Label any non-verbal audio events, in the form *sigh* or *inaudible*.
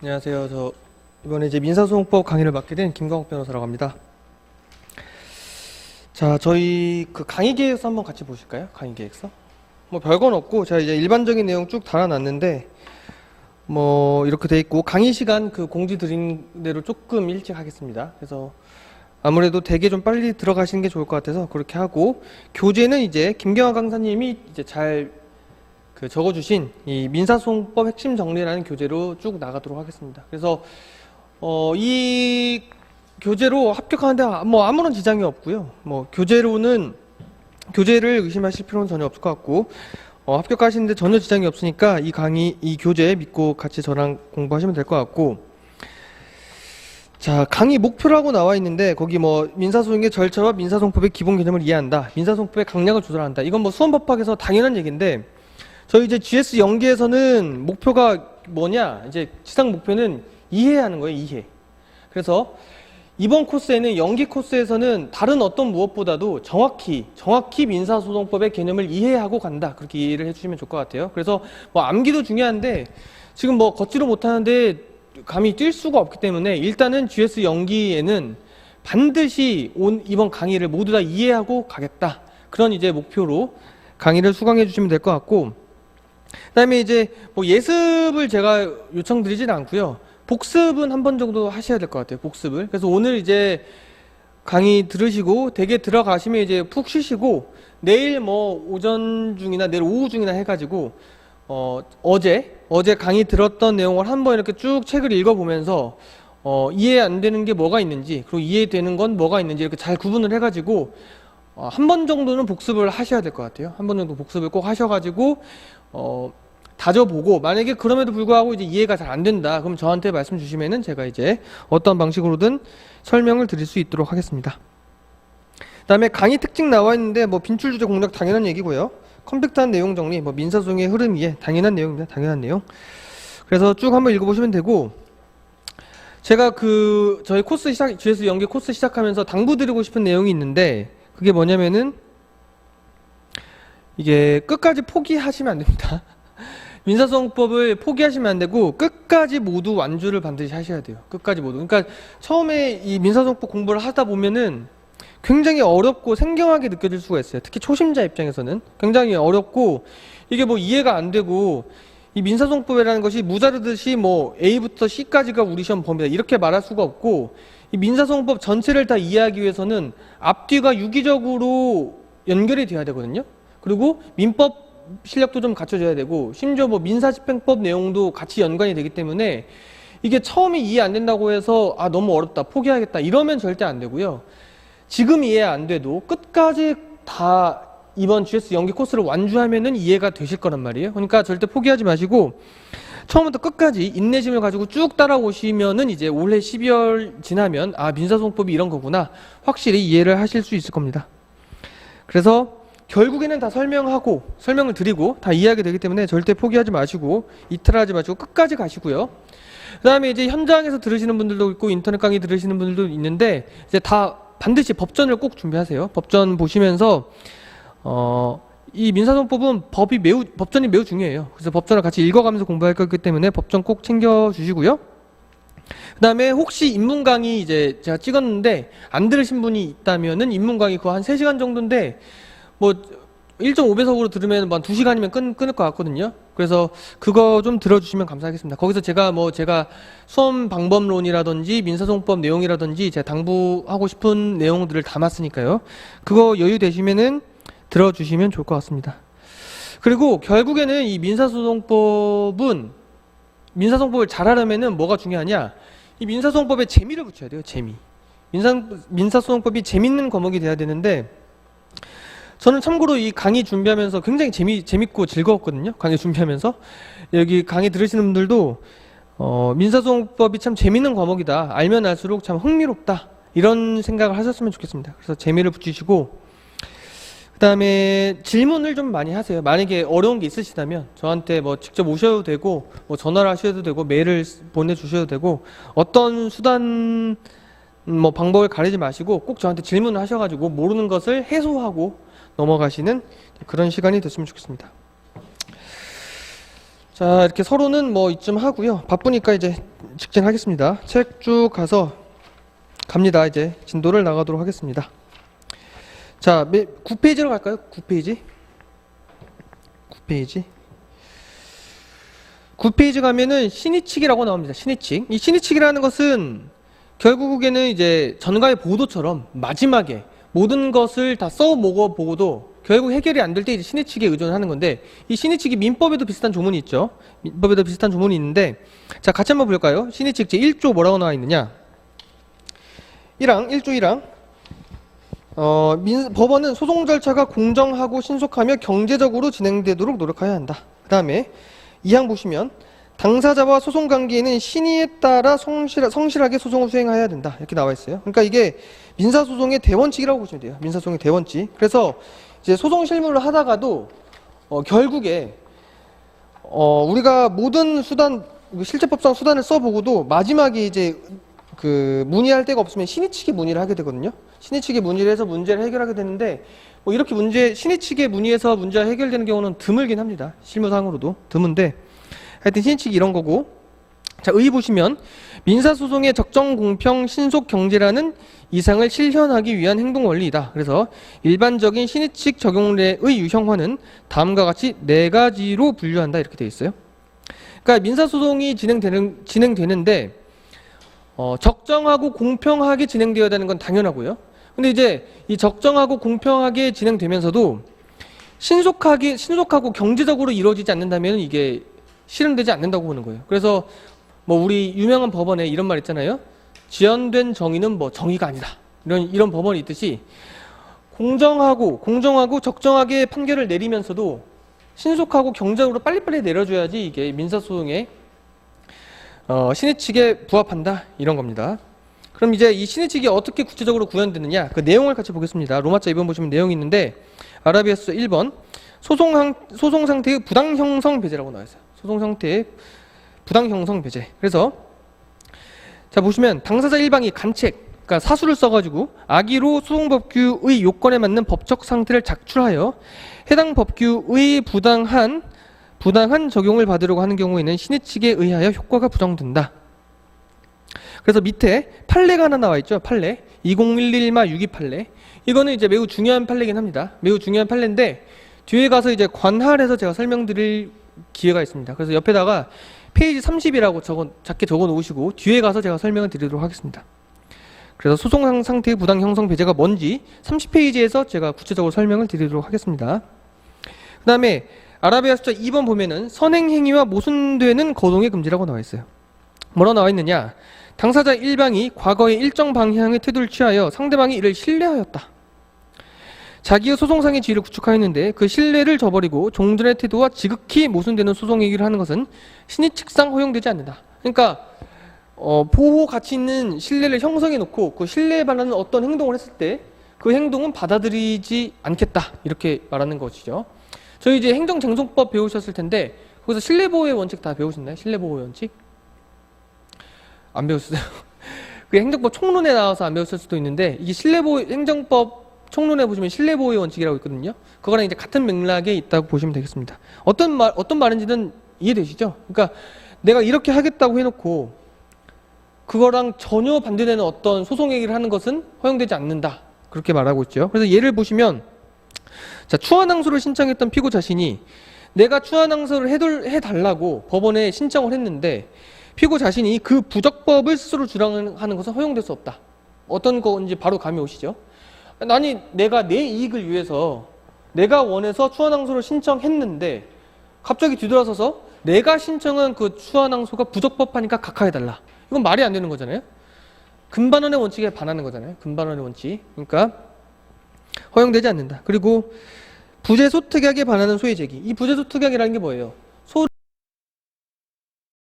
안녕하세요. 저 이번에 이제 민사소송법 강의를 맡게 된 김광욱 변호사라고 합니다. 자, 저희 그 강의 계획서 한번 같이 보실까요? 강의 계획서? 뭐 별건 없고 제가 이제 일반적인 내용 쭉 달아놨는데 뭐 이렇게 돼 있고 강의 시간 그 공지 드린 대로 조금 일찍 하겠습니다. 그래서 아무래도 되게 좀 빨리 들어가시는 게 좋을 것 같아서 그렇게 하고 교재는 이제 김경화 강사님이 이제 잘 그 적어주신 이 민사소송법 핵심 정리라는 교재로 쭉 나가도록 하겠습니다. 그래서 어, 이 교재로 합격하는데 뭐 아무런 지장이 없고요. 뭐 교재로는 교재를 의심하실 필요는 전혀 없을 것 같고 어, 합격하시는데 전혀 지장이 없으니까 이 강의 이 교재 믿고 같이 저랑 공부하시면 될 것 같고 자 강의 목표라고 나와 있는데 거기 뭐 민사소송의 절차와 민사소송법의 기본 개념을 이해한다 민사소송법의 강약을 조절한다 이건 뭐 수원법학에서 당연한 얘기인데 저희 이제 GS 연계에서는 목표가 뭐냐? 이제 지상 목표는 이해하는 거예요 이해. 그래서 이번 코스에는 연기 코스에서는 다른 어떤 무엇보다도 정확히 정확히 민사소송법의 개념을 이해하고 간다. 그렇게 이해를 해주시면 좋을 것 같아요. 그래서 뭐 암기도 중요한데 지금 뭐 걷지도 못하는데 감이 뛸 수가 없기 때문에 일단은 GS 연기에는 반드시 온 이번 강의를 모두 다 이해하고 가겠다. 그런 이제 목표로 강의를 수강해 주시면 될 것 같고 그다음에 이제 뭐 예습을 제가 요청드리진 않고요. 복습은 한 번 정도 하셔야 될 것 같아요. 복습을. 그래서 오늘 이제 강의 들으시고 되게 들어가시면 이제 푹 쉬시고 내일 뭐 오전 중이나 내일 오후 중이나 해가지고 어 어제 어제 강의 들었던 내용을 한번 이렇게 쭉 책을 읽어보면서 어 이해 안 되는 게 뭐가 있는지 그리고 이해되는 건 뭐가 있는지 이렇게 잘 구분을 해가지고 어, 한 번 정도는 복습을 하셔야 될 것 같아요. 한 번 정도 복습을 꼭 하셔가지고 어, 다져보고 만약에 그럼에도 불구하고 이제 이해가 잘 안 된다. 그럼 저한테 말씀 주시면은 제가 이제 어떤 방식으로든 설명을 드릴 수 있도록 하겠습니다. 그다음에 강의 특징 나와 있는데 뭐 빈출 주제 공략 당연한 얘기고요. 컴팩트한 내용 정리, 뭐 민사소송의 흐름 이해 당연한 내용입니다. 당연한 내용. 그래서 쭉 한번 읽어보시면 되고 제가 그 저희 코스 시작 GS 연계 코스 시작하면서 당부드리고 싶은 내용이 있는데 그게 뭐냐면은 이게 끝까지 포기하시면 안 됩니다. *laughs* 민사소송법을 포기하시면 안 되고 끝까지 모두 완주를 반드시 하셔야 돼요. 끝까지 모두. 그러니까 처음에 이 민사소송법 공부를 하다 보면은 굉장히 어렵고 생경하게 느껴질 수가 있어요. 특히 초심자 입장에서는 굉장히 어렵고 이게 뭐 이해가 안 되고 이 민사소송법이라는 것이 무자르듯이 뭐 A부터 C까지가 우리 시험 범위다 이렇게 말할 수가 없고 이 민사소송법 전체를 다 이해하기 위해서는 앞뒤가 유기적으로 연결이 돼야 되거든요. 그리고 민법 실력도 좀 갖춰줘야 되고 심지어 뭐 민사집행법 내용도 같이 연관이 되기 때문에 이게 처음에 이해 안 된다고 해서 아 너무 어렵다 포기하겠다 이러면 절대 안 되고요. 지금 이해 안 돼도 끝까지 다 이번 GS 연기 코스를 완주하면은 이해가 되실 거란 말이에요. 그러니까 절대 포기하지 마시고 처음부터 끝까지 인내심을 가지고 쭉 따라오시면은 이제 올해 12월 지나면 아 민사소송법이 이런 거구나 확실히 이해를 하실 수 있을 겁니다. 그래서 결국에는 다 설명하고 설명을 드리고 다 이해하게 되기 때문에 절대 포기하지 마시고 이탈하지 마시고 끝까지 가시고요. 그다음에 이제 현장에서 들으시는 분들도 있고 인터넷 강의 들으시는 분들도 있는데 이제 다 반드시 법전을 꼭 준비하세요. 법전 보시면서 어, 이 민사소송법은 법이 매우 법전이 매우 중요해요. 그래서 법전을 같이 읽어가면서 공부할 거기 때문에 법전 꼭 챙겨 주시고요. 그다음에 혹시 인문 강의 이제 제가 찍었는데 안 들으신 분이 있다면은 인문 강의 그거 한 3시간 정도인데 뭐 1.5배속으로 들으면 한 2시간이면 끊, 끊을 것 같거든요. 그래서 그거 좀 들어주시면 감사하겠습니다. 거기서 제가 뭐 제가 수험 방법론이라든지 민사소송법 내용이라든지 제가 당부하고 싶은 내용들을 담았으니까요. 그거 여유 되시면은 들어주시면 좋을 것 같습니다. 그리고 결국에는 이 민사소송법은 민사소송법을 잘하려면은 뭐가 중요하냐? 이 민사소송법에 재미를 붙여야 돼요. 재미. 민사 민사소송법이 재밌는 과목이 돼야 되는데 저는 참고로 이 강의 준비하면서 굉장히 재미 재밌고 즐거웠거든요. 강의 준비하면서 여기 강의 들으시는 분들도 어, 민사소송법이 참 재밌는 과목이다. 알면 알수록 참 흥미롭다. 이런 생각을 하셨으면 좋겠습니다. 그래서 재미를 붙이시고 그 다음에 질문을 좀 많이 하세요. 만약에 어려운 게 있으시다면 저한테 뭐 직접 오셔도 되고 뭐 전화를 하셔도 되고 메일을 보내주셔도 되고 어떤 수단 뭐 방법을 가리지 마시고 꼭 저한테 질문을 하셔가지고 모르는 것을 해소하고 넘어가시는 그런 시간이 됐으면 좋겠습니다. 자, 이렇게 서로는 뭐 이쯤 하고요. 바쁘니까 이제 직진하겠습니다. 책 쭉 가서 갑니다. 이제 진도를 나가도록 하겠습니다. 자, 9페이지로 갈까요? 9페이지. 9페이지. 9페이지 가면은 신의칙이라고 나옵니다. 신의칙. 이 신의칙이라는 것은 결국에는 이제 전가의 보도처럼 마지막에 모든 것을 다 써 먹어 보고도 결국 해결이 안 될 때 이제 신의칙에 의존하는 건데 이 신의칙이 민법에도 비슷한 조문이 있죠. 민법에도 비슷한 조문이 있는데 자 같이 한번 볼까요? 신의칙 제 1조 뭐라고 나와 있느냐? 1항 1조 1항 어, 민, 법원은 소송 절차가 공정하고 신속하며 경제적으로 진행되도록 노력해야 한다. 그 다음에 2항 보시면 당사자와 소송 관계에는 신의에 따라 성실, 성실하게 소송을 수행해야 된다. 이렇게 나와 있어요. 그러니까 이게 민사소송의 대원칙이라고 보시면 돼요. 민사소송의 대원칙. 그래서 이제 소송 실무를 하다가도 어, 결국에 어, 우리가 모든 수단, 실제법상 수단을 써보고도 마지막에 이제 그 문의할 데가 없으면 신의 측에 문의를 하게 되거든요. 신의 측에 문의를 해서 문제를 해결하게 되는데 뭐 이렇게 문제 신의 측에 문의해서 문제가 해결되는 경우는 드물긴 합니다. 실무상으로도 드문데 하여튼 측이 이런 거고 자 의 보시면 민사소송의 적정 공평 신속 경제라는 이상을 실현하기 위한 행동 원리이다. 그래서 일반적인 신의칙 적용례의 유형화는 다음과 같이 네 가지로 분류한다 이렇게 되어 있어요. 그러니까 민사소송이 진행되는 진행되는데 어, 적정하고 공평하게 진행되어야 되는 건 당연하고요. 근데 이제 이 적정하고 공평하게 진행되면서도 신속하게 신속하고 경제적으로 이루어지지 않는다면 이게 실현되지 않는다고 보는 거예요. 그래서 뭐 우리 유명한 법원에 이런 말 있잖아요. 지연된 정의는 뭐 정의가 아니다. 이런 이런 법원이 있듯이 공정하고 공정하고 적정하게 판결을 내리면서도 신속하고 경제적으로 빨리빨리 내려줘야지 이게 민사소송의 어, 신의칙에 부합한다 이런 겁니다. 그럼 이제 이 신의칙이 어떻게 구체적으로 구현되느냐 그 내용을 같이 보겠습니다. 로마자 2번 보시면 내용이 있는데 아라비아서 1번 소송, 상, 소송 상태의 부당 형성 배제라고 나와 있어요. 소송 상태의 부당 형성 배제. 그래서 자 보시면 당사자 일방이 간책 그러니까 사수를 써가지고 악의로 소송법규의 요건에 맞는 법적 상태를 작출하여 해당 법규의 부당한 부당한 적용을 받으려고 하는 경우에는 신의 측에 의하여 효과가 부정된다. 그래서 밑에 판례가 하나 나와 있죠. 판례 2011마 62 판례. 이거는 이제 매우 중요한 판례긴 합니다. 매우 중요한 판례인데 뒤에 가서 이제 관할해서 제가 설명드릴 기회가 있습니다. 그래서 옆에다가 페이지 30이라고 적어 작게 적어 놓으시고 뒤에 가서 제가 설명을 드리도록 하겠습니다. 그래서 소송 상태의 부당 형성 배제가 뭔지 30페이지에서 제가 구체적으로 설명을 드리도록 하겠습니다. 그 다음에 아라비아 숫자 2번 보면은 선행 행위와 모순되는 거동의 금지라고 나와 있어요. 뭐라 나와 있느냐? 당사자 일방이 과거의 일정 방향의 태도를 취하여 상대방이 이를 신뢰하였다. 자기의 소송상의 지위를 구축하였는데 그 신뢰를 저버리고 종전의 태도와 지극히 모순되는 소송 얘기를 하는 것은 신의 측상 허용되지 않는다. 그러니까 어, 보호 가치 있는 신뢰를 형성해 놓고 그 신뢰에 반하는 어떤 행동을 했을 때 그 행동은 받아들이지 않겠다 이렇게 말하는 것이죠. 저희 이제 행정쟁송법 배우셨을 텐데 거기서 신뢰보호의 원칙 다 배우셨나요? 신뢰보호의 원칙? 안 배우셨어요? *laughs* 그 행정법 총론에 나와서 안 배웠을 수도 있는데 이게 신뢰보호 행정법 총론에 보시면 신뢰보호의 원칙이라고 있거든요. 그거랑 이제 같은 맥락에 있다고 보시면 되겠습니다. 어떤 말 어떤 말인지는 이해되시죠? 그러니까 내가 이렇게 하겠다고 해놓고 그거랑 전혀 반대되는 어떤 소송 얘기를 하는 것은 허용되지 않는다. 그렇게 말하고 있죠. 그래서 예를 보시면 자, 추한항소를 신청했던 피고 자신이 내가 추한항소를 해달라고 법원에 신청을 했는데 피고 자신이 그 부적법을 스스로 주장하는 것은 허용될 수 없다. 어떤 건지 바로 감이 오시죠? 아니, 내가 내 이익을 위해서 내가 원해서 추한항소를 신청했는데 갑자기 뒤돌아서서 내가 신청한 그 추한항소가 부적법하니까 각하해달라. 이건 말이 안 되는 거잖아요. 금반원의 원칙에 반하는 거잖아요. 금반원의 원칙. 그러니까 허용되지 않는다. 그리고 부재소 특약에 반하는 소외 제기. 이 부재소 특약이라는 게 뭐예요?